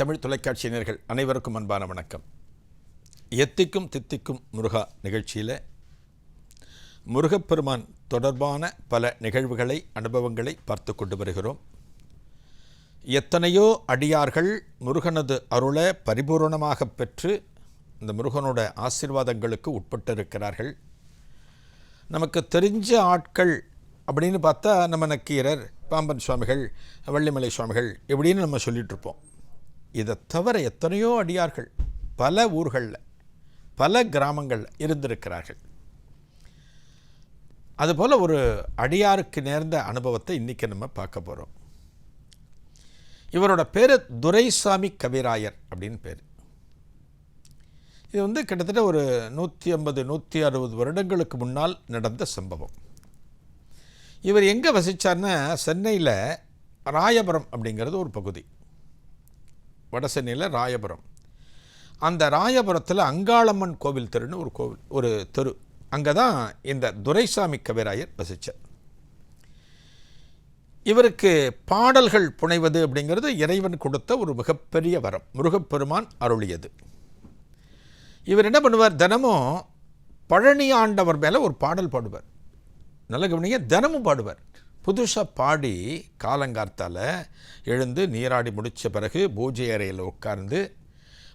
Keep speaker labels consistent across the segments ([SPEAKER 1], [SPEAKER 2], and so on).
[SPEAKER 1] தமிழ் தொலைக்காட்சியினர்கள் அனைவருக்கும் அன்பான வணக்கம். எத்திக்கும் தித்திக்கும் முருகா நிகழ்ச்சியில் முருகப்பெருமான் தொடர்பான பல நிகழ்வுகளை அனுபவங்களை பார்த்து கொண்டு வருகிறோம். எத்தனையோ அடியார்கள் முருகனது அருளை பரிபூர்ணமாக பெற்று இந்த முருகனோட ஆசீர்வாதங்களுக்கு உட்பட்டிருக்கிறார்கள். நமக்கு தெரிஞ்ச ஆட்கள் அப்படின்னு பார்த்தா நம்ம நக்கீரர் பாம்பன் சுவாமிகள் வள்ளிமலை சுவாமிகள் இப்படின்னு நம்ம சொல்லிகிட்ருப்போம் இதை தவிர எத்தனையோ அடியார்கள் பல ஊர்களில் பல கிராமங்களில் இருந்திருக்கிறார்கள். அதுபோல் ஒரு அடியாருக்கு நேர்ந்த அனுபவத்தை இன்றைக்கி நம்ம பார்க்க போகிறோம் இவரோட பேர் துரைசாமி கவிராயர் அப்படின்னு பேர். இது வந்து கிட்டத்தட்ட ஒரு நூற்றி ஐம்பது நூற்றி அறுபது வருடங்களுக்கு முன்னால் நடந்த சம்பவம். இவர் எங்கே வசித்தார்னா சென்னையில் ராயபுரம் அப்படிங்கிறது ஒரு பகுதி. வடசென்னையில் ராயபுரம். அந்த ராயபுரத்தில் அங்காளம்மன் கோவில் தெருன்னு ஒரு கோவில் ஒரு தெரு. அங்கே தான் இந்த துரைசாமி கவிராயர் வசித்தார் இவருக்கு பாடல்கள் புனைவது அப்படிங்கிறது இறைவன் கொடுத்த ஒரு மிகப்பெரிய வரம் முருகப்பெருமான் அருளியது. இவர் என்ன பண்ணுவார்? தினமும் பழனி ஆண்டவர் மேலே ஒரு பாடல் பாடுவார். நல்ல கவனிங்க தினமும் பாடுவார். புதுசாக பாடி காலங்கார்த்தால் எழுந்து நீராடி முடித்த பிறகு பூஜை அறையில் உட்கார்ந்து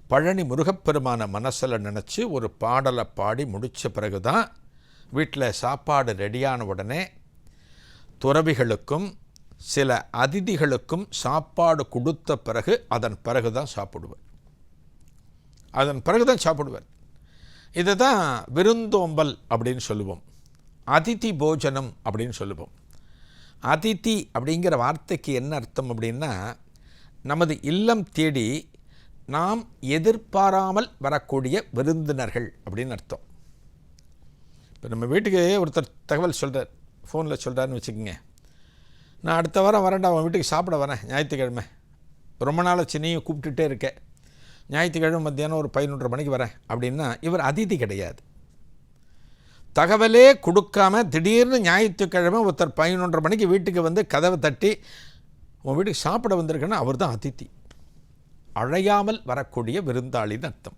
[SPEAKER 1] பழனி முருகப்பெருமான மனசில் நினச்சி ஒரு பாடலை பாடி முடித்த பிறகு தான் வீட்டில் சாப்பாடு ரெடியான உடனே துறவிகளுக்கும் சில அதிதிகளுக்கும் சாப்பாடு கொடுத்த பிறகு அதன் பிறகு தான் சாப்பிடுவார் அதன் பிறகு தான் சாப்பிடுவார் இதை தான் விருந்தோம்பல் அப்படின்னு சொல்லுவோம். அதிதி போஜனம் அப்படின்னு சொல்லுவோம். அதித்தி அப்படிங்கிற வார்த்தைக்கு என்ன அர்த்தம் அப்படின்னா நமது இல்லம் தேடி நாம் எதிர்பாராமல் வரக்கூடிய விருந்தினர்கள் அப்படின்னு அர்த்தம். இப்போ நம்ம வீட்டுக்கு ஒருத்தர் தகவல் சொல்கிறார் ஃபோனில் சொல்கிறாருன்னு வச்சுக்கோங்க. நான் அடுத்த வாரம் வரேன்டா அவன் வீட்டுக்கு சாப்பிட வரேன் ஞாயிற்றுக்கிழமை. ரொம்ப நாள் சின்னையும் கூப்பிட்டுட்டே இருக்கேன் ஞாயிற்றுக்கிழமை மத்தியானம் ஒரு பதினொன்றரை மணிக்கு வரேன் அப்படின்னா இவர் அதிதி கிடையாது. தகவலே கொடுக்காம திடீர்னு ஞாயிற்றுக்கிழமை ஒருத்தர் பதினொன்றரை மணிக்கு வீட்டுக்கு வந்து கதவை தட்டி உன் வீட்டுக்கு சாப்பிட வந்திருக்குன்னா அவர் தான் அதித்தி. அழையாமல் வரக்கூடிய விருந்தாளின்னு அர்த்தம்.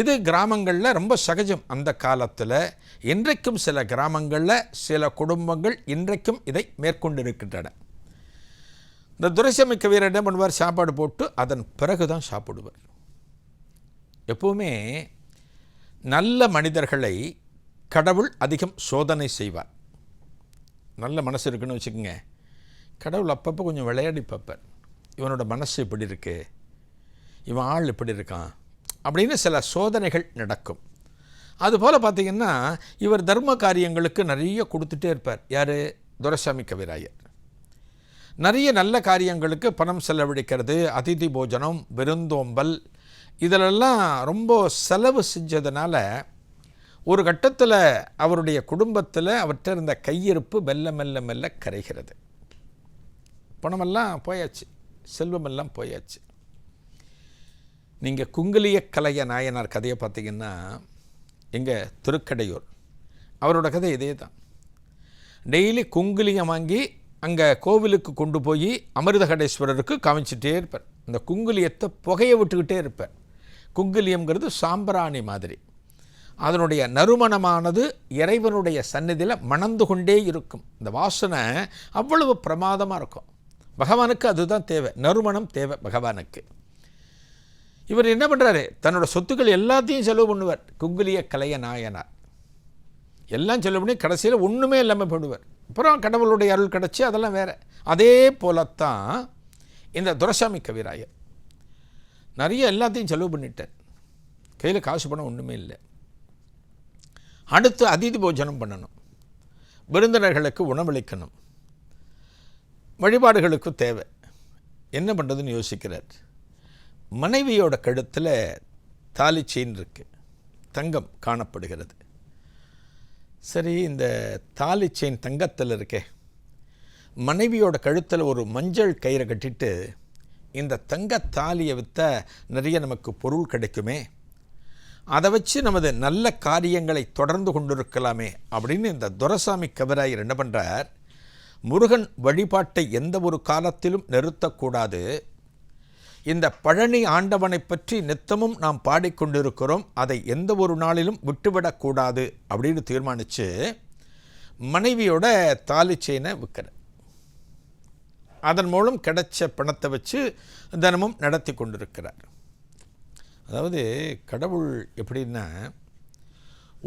[SPEAKER 1] இது கிராமங்களில் ரொம்ப சகஜம் அந்த காலத்தில். இன்றைக்கும் சில கிராமங்களில் சில குடும்பங்கள் இன்றைக்கும் இதை மேற்கொண்டிருக்கின்றன. இந்த துரைசாமி வீரர் என்ன பண்ணுவார்? சாப்பாடு போட்டு அதன் பிறகு தான் சாப்பிடுவார். எப்பவுமே நல்ல மனிதர்களை கடவுள் அதிகம் சோதனை செய்வார். நல்ல மனசு இருக்குன்னு வச்சுக்கோங்க. கடவுள் அப்பப்போ கொஞ்சம் விளையாடி பார்ப்பார் இவனோட மனசு இப்படி இருக்கு. இவன் ஆள் இப்படி இருக்கான். அப்படின்னு சில சோதனைகள் நடக்கும். அதுபோல் பார்த்திங்கன்னா இவர் தர்ம காரியங்களுக்கு நிறைய கொடுத்துட்டே இருப்பார். யார்? துரைசாமி கவிராயர். நிறைய நல்ல காரியங்களுக்கு பணம் செலவழிக்கிறது அதிதி போஜனம் விருந்தோம்பல் இதிலெல்லாம் ரொம்ப செலவு செஞ்சதுனால ஒரு கட்டத்தில் அவருடைய குடும்பத்தில் அவர்கிட்ட இருந்த கையிருப்பு மெல்ல மெல்ல மெல்ல கரைகிறது. பணமெல்லாம் போயாச்சு செல்வமெல்லாம் போயாச்சு. நீங்கள் குங்குலிய கலைய நாயனார் கதையை பார்த்தீங்கன்னா எங்கள் திருக்கடையூர் அவரோட கதை இதே தான் டெய்லி குங்குலியம் வாங்கி அங்கே கோவிலுக்கு கொண்டு போய் அமிர்தகடேஸ்வரருக்கு காமிச்சிட்டே இருப்பார். அந்த குங்குலியத்தை புகையை விட்டுக்கிட்டே இருப்பார். குங்குலியம்ங்கிறது சாம்பிராணி மாதிரி. அதனுடைய நறுமணமானது இறைவனுடைய சந்நிதியில் மணந்து கொண்டே இருக்கும். இந்த வாசனை அவ்வளவு பிரமாதமாக இருக்கும். பகவானுக்கு அதுதான் தேவை. நறுமணம் தேவை பகவானுக்கு. இவர் என்ன பண்ணுறாரு தன்னோட சொத்துக்கள் எல்லாத்தையும் செலவு பண்ணுவார். குங்குலிய கலைய நாயனார். எல்லாம் செலவு பண்ணி கடைசியில் ஒன்றுமே இல்லாமல் போடுவார் அப்புறம் கடவுளுடைய அருள் கிடச்சி அதெல்லாம் வேறு. அதே போலத்தான் இந்த துரசாமி கவிராயர். நிறைய எல்லாத்தையும் செலவு பண்ணிட்டார். கையில் காசு பணம் ஒன்றுமே இல்லை. அடுத்து அதிதி போஜனம் பண்ணணும். விருந்தினர்களுக்கு உணவளிக்கணும். வழிபாடுகளுக்கு தேவை. என்ன பண்ணுறதுன்னு யோசிக்கிறார். மனைவியோட கழுத்தில் தாலி செயின் இருக்கு. தங்கம் காணப்படுகிறது. சரி இந்த தாலி செயின் தங்கத்தில் இருக்கே. மனைவியோட கழுத்தில் ஒரு மஞ்சள் கயிறை கட்டிட்டு இந்த தங்க தாலியை விற்ற நிறைய நமக்கு பொருள் கிடைக்குமே. அதை வச்சு நமது நல்ல காரியங்களை தொடர்ந்து கொண்டிருக்கலாமே அப்படின்னு இந்த துரசாமி கவிராயர் என்ன பண்ணுறார் முருகன் வழிபாட்டை எந்த ஒரு காலத்திலும் நிறுத்தக்கூடாது. இந்த பழனி ஆண்டவனை பற்றி நித்தமும் நாம் பாடிக்கொண்டிருக்கிறோம். அதை எந்த ஒரு நாளிலும் விட்டுவிடக்கூடாது அப்படின்னு தீர்மானித்து மனைவியோட தாலி செயினை அதன் மூலம் கிடைச்ச பணத்தை வச்சு தினமும் நடத்தி கொண்டிருக்கிறார். அதாவது கடவுள் எப்படின்னா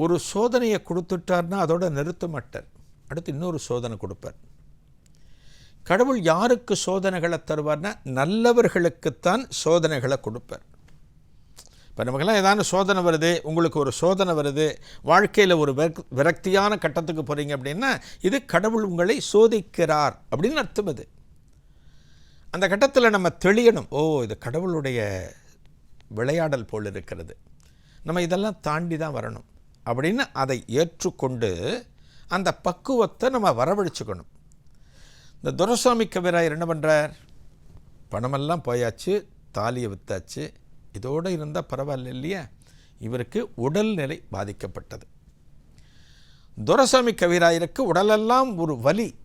[SPEAKER 1] ஒரு சோதனையை கொடுத்துட்டார்னா அதோட நிறுத்த மாட்டார் அடுத்து இன்னொரு சோதனை கொடுப்பார். கடவுள் யாருக்கு சோதனைகளை தருவார்னா நல்லவர்களுக்குத்தான் சோதனைகளை கொடுப்பார். இப்போ நமக்கெல்லாம் ஏதாவது சோதனை வருது உங்களுக்கு ஒரு சோதனை வருது வாழ்க்கையில் ஒரு விரக்தியான கட்டத்துக்கு போகிறீங்க அப்படின்னா இது கடவுள் உங்களை சோதிக்கிறார் அப்படின்னு அர்த்தம் அது. அந்த கட்டத்தில் நம்ம தெளியணும் ஓ இது கடவுளுடைய விளையாடல் போல் இருக்கிறது. நம்ம இதெல்லாம் தாண்டி தான் வரணும். அப்படின்னு அதை ஏற்றுக்கொண்டு அந்த பக்குவத்தை நம்ம வரவழைச்சுக்கணும். இந்த துரசாமி கவிராயர் என்ன பண்ணுறார் பணமெல்லாம் போயாச்சு தாலியை வித்தாச்சு. இதோடு இருந்தால் பரவாயில்ல இல்லையா? இவருக்கு உடல்நிலை பாதிக்கப்பட்டது. துரசாமி கவிராயருக்கு உடலெல்லாம் ஒரு வலி.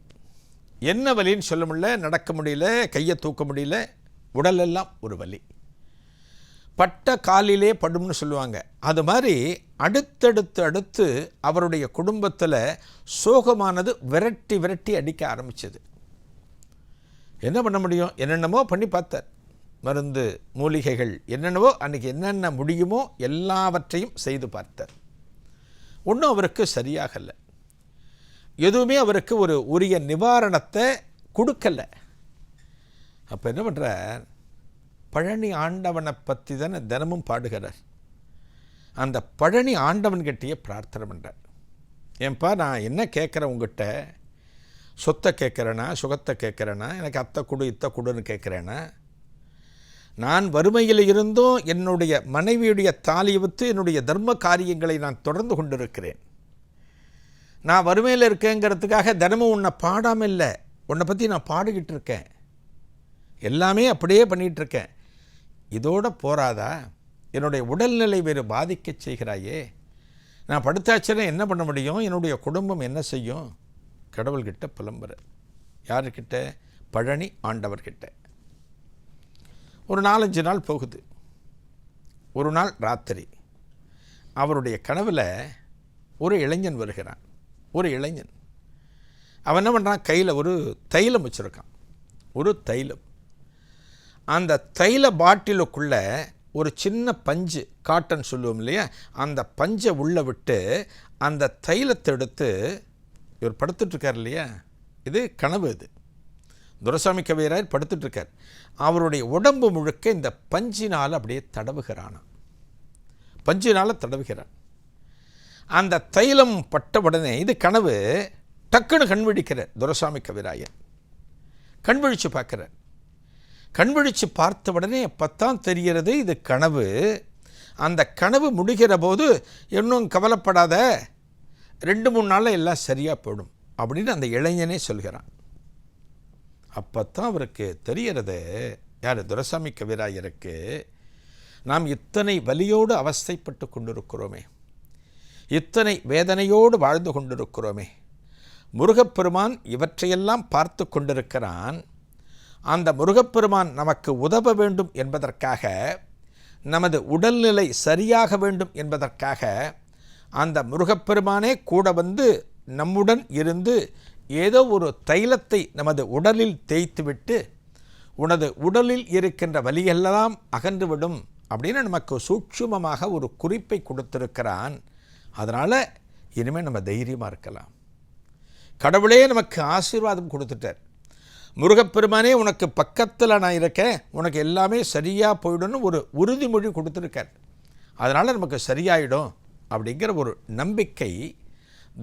[SPEAKER 1] என்ன வலின்னு சொல்ல முடியல நடக்க முடியல கையை தூக்க முடியல உடலெல்லாம் ஒரு வலி. பட்ட காலிலே படும்னு சொல்லுவாங்க. அது மாதிரி அடுத்தடுத்து அடுத்து அவருடைய குடும்பத்தில் சோகமானது விரட்டி விரட்டி அடிக்க ஆரம்பிச்சது. என்ன பண்ண முடியும்? என்னென்னமோ பண்ணி பார்த்தார். மருந்து மூலிகைகள் என்னென்னவோ அன்றைக்கி என்னென்ன முடியுமோ எல்லாவற்றையும் செய்து பார்த்தார். ஒன்றும் அவருக்கு சரியாகலை. எதுவுமே அவருக்கு ஒரு உரிய நிவாரணத்தை கொடுக்கலை. அப்போ என்ன பண்ணுறார் பழனி ஆண்டவனை பற்றி தானே தினமும் பாடுகிறார். அந்த பழனி ஆண்டவன்கிட்டயே பிரார்த்தனை பண்ணுறார் ஏன்பா நான் என்ன கேட்குறேன் உங்ககிட்ட? சொத்தை கேட்குறேனா? சுகத்தை கேட்குறேனா? எனக்கு அத்தை குடு இத்தை குடுன்னு கேட்குறேனா? நான் வறுமையில் இருந்தும் என்னுடைய மனைவியுடைய தாலியை வித்து என்னுடைய தர்ம காரியங்களை நான் தொடர்ந்து கொண்டிருக்கிறேன். நான் வறுமையில் இருக்கேங்கிறதுக்காக தினமும் உன்னை பாடாமல் இல்லை. உன்னை பற்றி நான் பாடிக்கிட்டு இருக்கேன். எல்லாமே அப்படியே பண்ணிகிட்டு இருக்கேன். இதோட போராதா என்னுடைய உடல்நிலை வேறு பாதிக்க செய்கிறாயே. நான் படுத்தாச்சுன்னா என்ன பண்ண முடியும்? என்னுடைய குடும்பம் என்ன செய்யும்? கடவுள்கிட்ட புலம்புற. யாருக்கிட்ட பழனி ஆண்டவர்கிட்ட. ஒரு நாலஞ்சு நாள் போகுது. ஒரு நாள் ராத்திரி. அவருடைய கனவில் ஒரு இளைஞன் வருகிறான். ஒரு இளைஞன். அவன் என்ன பண்ணுறான் கையில் ஒரு தைலம் வச்சுருக்கான். ஒரு தைலம். அந்த தைல பாட்டிலுக்குள்ளே ஒரு சின்ன பஞ்சு காட்டன் சொல்லுவோம் இல்லையா? அந்த பஞ்சை உள்ளே விட்டு அந்த தைலத்தை எடுத்து இவர் படுத்துட்ருக்கார் இல்லையா? இது கனவு இது. துரசாமி கவியராயர் படுத்துட்ருக்கார் அவருடைய உடம்பு முழுக்க இந்த பஞ்சினால் அப்படியே தடவுகிறானாம். பஞ்சினால் தடவுகிறான் அந்த தைலம் பட்ட உடனே இது கனவு டக்குன்னு கண்விழிக்கிறார் துரசாமி கவிராயார் கண் விழித்து பார்க்குறார். கண்விழிச்சு பார்த்த உடனே அப்பத்தான் தெரிகிறது இது கனவு. அந்த கனவு முடிகிற போது இன்னும் கவலைப்படாத ரெண்டு மூணு நாளில் எல்லாம் சரியாக போயிடும் அப்படின்னு அந்த இளைஞனே சொல்கிறான். அப்போத்தான் அவருக்கு தெரிகிறது யார் துரசாமி கவிராயருக்கு நாம் இத்தனை வலியோடு அவஸ்தைப்பட்டு கொண்டிருக்கிறோமே இத்தனை வேதனையோடு வாழ்ந்து கொண்டிருக்கிறோமே முருகப்பெருமான் இவற்றையெல்லாம் பார்த்து கொண்டிருக்கிறான் அந்த முருகப்பெருமான் நமக்கு உதவ வேண்டும் என்பதற்காக நமது உடல்நிலை சரியாக வேண்டும் என்பதற்காக அந்த முருகப்பெருமானே கூட வந்து நம்முடன் இருந்து ஏதோ ஒரு தைலத்தை நமது உடலில் தேய்த்துவிட்டு உனது உடலில் இருக்கின்ற வலியெல்லாம் அகன்றுவிடும் அப்படின்னு நமக்கு சூட்சுமமாக ஒரு குறிப்பை கொடுத்திருக்கிறான். அதனால் இனிமேல் நம்ம தைரியமாக இருக்கலாம். கடவுளே நமக்கு ஆசீர்வாதம் கொடுத்துட்டார். முருகப்பெருமானே உனக்கு பக்கத்தில் நான் இருக்கேன். உனக்கு எல்லாமே சரியாக போயிடும்னு ஒரு உறுதிமொழி கொடுத்துருக்கார். அதனால் நமக்கு சரியாயிடும் அப்படிங்கிற ஒரு நம்பிக்கை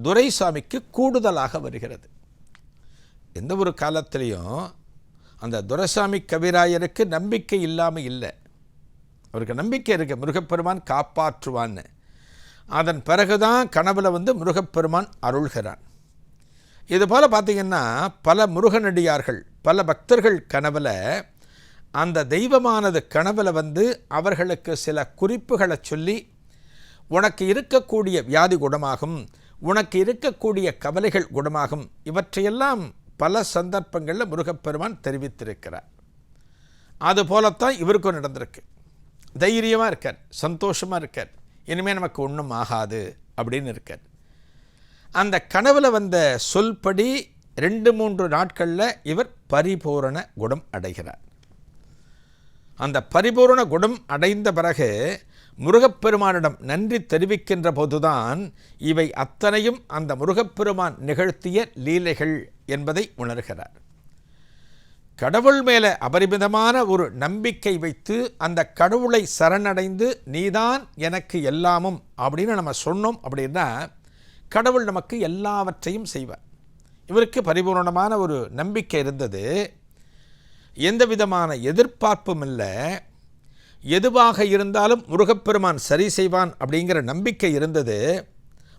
[SPEAKER 1] துரைசாமிக்கு கூடுதலாக வருகிறது. எந்த ஒரு காலத்திலையும் அந்த துரைசாமி கவிராயருக்கு நம்பிக்கை இல்லாமல் இல்லை. அவருக்கு நம்பிக்கை இருக்குது முருகப்பெருமான் காப்பாற்றுவான்னு. அதன் பிறகுதான் கனவில் வந்து முருகப்பெருமான் அருள்கிறான். இதுபோல் பார்த்திங்கன்னா பல முருகனடியார்கள் பல பக்தர்கள் கனவில் அந்த தெய்வமானது கனவில் வந்து அவர்களுக்கு சில குறிப்புகளை சொல்லி உனக்கு இருக்கக்கூடிய வியாதி குணமாகும் உனக்கு இருக்கக்கூடிய கவலைகள் குணமாகும் இவற்றையெல்லாம் பல சந்தர்ப்பங்களில் முருகப்பெருமான் தெரிவித்திருக்கிறார். அது போலத்தான் இவருக்கும் நடந்திருக்கு. தைரியமாக இருக்கார் சந்தோஷமாக இருக்கார். இனிமேல் நமக்கு ஒன்றும் ஆகாது அப்படின்னு இருக்கார். அந்த கனவில் வந்த சொல்படி ரெண்டு மூன்று நாட்களில் இவர் பரிபூரண குணம் அடைகிறார். அந்த பரிபூரண குணம் அடைந்த பிறகு முருகப்பெருமானிடம் நன்றி தெரிவிக்கின்ற போதுதான் இவை அத்தனையும் அந்த முருகப்பெருமான் நிகழ்த்திய லீலைகள் என்பதை உணர்கிறார். கடவுள் மேலே அபரிமிதமான ஒரு நம்பிக்கை வைத்து அந்த கடவுளை சரணடைந்து நீதான் எனக்கு எல்லாமும் அப்படின்னு நம்ம சொன்னோம் அப்படின்னா கடவுள் நமக்கு எல்லாவற்றையும் செய்வார். இவருக்கு பரிபூர்ணமான ஒரு நம்பிக்கை இருந்தது. எந்த விதமான எதிர்பார்ப்பும் இல்லை. எதுவாக இருந்தாலும் முருகப்பெருமான் சரி செய்வான் அப்படிங்கிற நம்பிக்கை இருந்தது.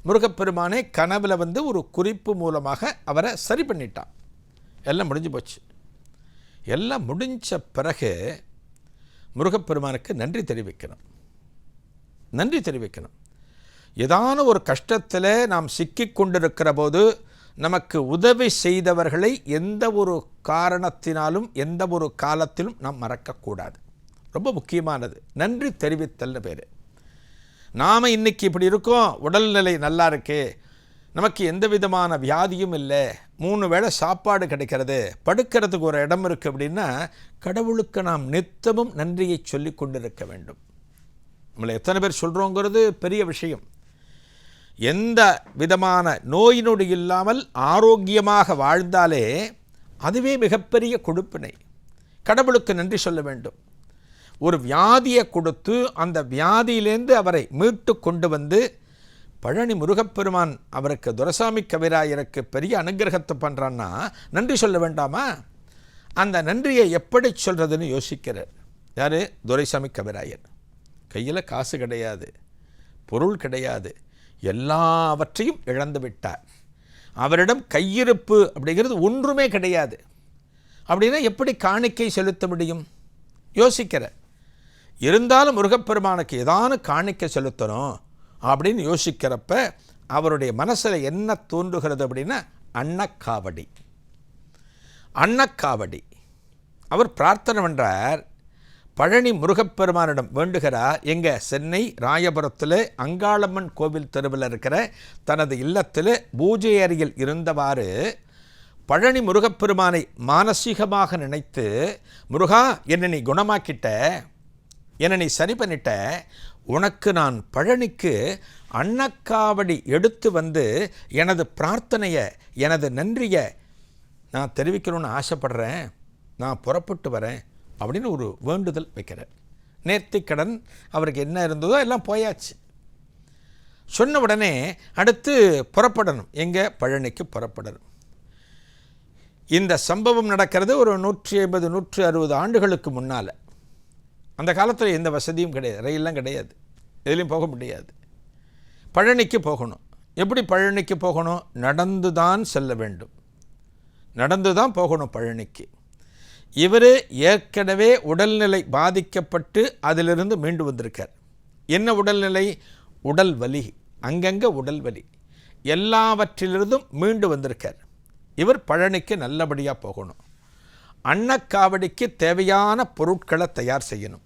[SPEAKER 1] முருகப்பெருமானே கனவில் வந்து ஒரு குறிப்பு மூலமாக அவரை சரி பண்ணிட்டான். எல்லாம் முடிஞ்சு போச்சு. எல்லாம் முடிஞ்ச பிறகு முருகப்பெருமானுக்கு நன்றி தெரிவிக்கணும். நன்றி தெரிவிக்கணும். ஏதான ஒரு கஷ்டத்தில் நாம் சிக்கி கொண்டிருக்கிற போது நமக்கு உதவி செய்தவர்களை எந்த ஒரு காரணத்தினாலும் எந்த ஒரு காலத்திலும் நாம் மறக்கக்கூடாது. ரொம்ப முக்கியமானது. நன்றி தெரிவித்தல்னு பேர். நாம் இன்னைக்கு இப்படி இருக்கோம். உடல்நிலை நல்லா இருக்கு. நமக்கு எந்த விதமான வியாதியும் இல்லை. மூணு வேளை சாப்பாடு கிடைக்கிறது. படுக்கிறதுக்கு ஒரு இடம் இருக்குது அப்படின்னா கடவுளுக்கு நாம் நித்தமும் நன்றியை சொல்லி கொண்டிருக்க வேண்டும். நம்மளை எத்தனை பேர் சொல்கிறோங்கிறது பெரிய விஷயம். எந்த விதமான நோய் நொடி இல்லாமல் ஆரோக்கியமாக வாழ்ந்தாலே அதுவே மிகப்பெரிய கொடுப்பினை. கடவுளுக்கு நன்றி சொல்ல வேண்டும். ஒரு வியாதியை கொடுத்து அந்த வியாதியிலேருந்து அவரை மீட்டு கொண்டு வந்து பழனி முருகப்பெருமான் அவருக்கு துரசாமி கவிராயருக்கு பெரிய அனுகிரகத்தை பண்ணுறான்னா நன்றி சொல்ல வேண்டாமா? அந்த நன்றியை எப்படி சொல்கிறதுன்னு யோசிக்கிறார். யார்? துரைசாமி கவிராயர். கையில் காசு கிடையாது. பொருள் கிடையாது. எல்லாவற்றையும் இழந்து விட்டார். அவரிடம் கையிருப்பு அப்படிங்கிறது ஒன்றுமே கிடையாது. அப்படின்னா எப்படி காணிக்கை செலுத்த முடியும்? யோசிக்கிற இருந்தாலும் முருகப்பெருமானுக்கு ஏதானு காணிக்கை செலுத்தணும் அப்படின்னு யோசிக்கிறப்ப அவருடைய மனசில் என்ன தோன்றுகிறது அப்படின்னா அன்னக்காவடி. அன்னக்காவடி. அவர் பிரார்த்தனை பண்ணுறார் பழனி முருகப்பெருமானிடம் வேண்டுகிறார் எங்கள் சென்னை ராயபுரத்தில் அங்காளம்மன் கோவில் தெருவில் இருக்கிற தனது இல்லத்தில் பூஜை அறையில் இருந்தவாறு பழனி முருகப்பெருமானை மானசீகமாக நினைத்து முருகா என்னை நீ குணமாக்கிட்ட என்னை நீ சரி பண்ணிட்ட உனக்கு நான் பழனிக்கு அன்னக்காவடி எடுத்து வந்து எனது பிரார்த்தனையை எனது நன்றியை நான் தெரிவிக்கணும்னு ஆசைப்படுறேன். நான் புறப்பட்டு வரேன். அப்படின்னு ஒரு வேண்டுதல் வைக்கிறார். நேர்த்திக்கடன் அவருக்கு என்ன இருந்ததோ எல்லாம் போயாச்சு. சொன்ன உடனே அடுத்து புறப்படணும். எங்கே? பழனிக்கு புறப்படணும். இந்த சம்பவம் நடக்கிறது ஒரு நூற்றி ஐம்பது நூற்றி அறுபது ஆண்டுகளுக்கு முன்னால். அந்த காலத்தில் எந்த வசதியும் கிடையாது. ரயிலெலாம் கிடையாது. எதுலேயும் போக முடியாது. பழனிக்கு போகணும். எப்படி பழனிக்கு போகணும்? நடந்து தான் செல்ல வேண்டும். நடந்து தான் போகணும் பழனிக்கு. இவர் ஏற்கனவே உடல்நிலை பாதிக்கப்பட்டு அதிலிருந்து மீண்டு வந்திருக்கார். என்ன உடல்நிலை? உடல் வலி. அங்கங்கே உடல் வலி. எல்லாவற்றிலிருந்தும் மீண்டு வந்திருக்கார். இவர் பழனிக்கு நல்லபடியாக போகணும். அன்னக்காவடிக்கு தேவையான பொருட்களை தயார் செய்யணும்.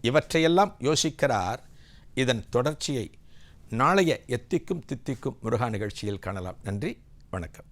[SPEAKER 1] இவற்றையெல்லாம் யோசிக்கிறார். இதன் தொடர்ச்சியை நாளைய எத்திக்கும் தித்திக்கும் முருகா நிகழ்ச்சியில் காணலாம். நன்றி. வணக்கம்.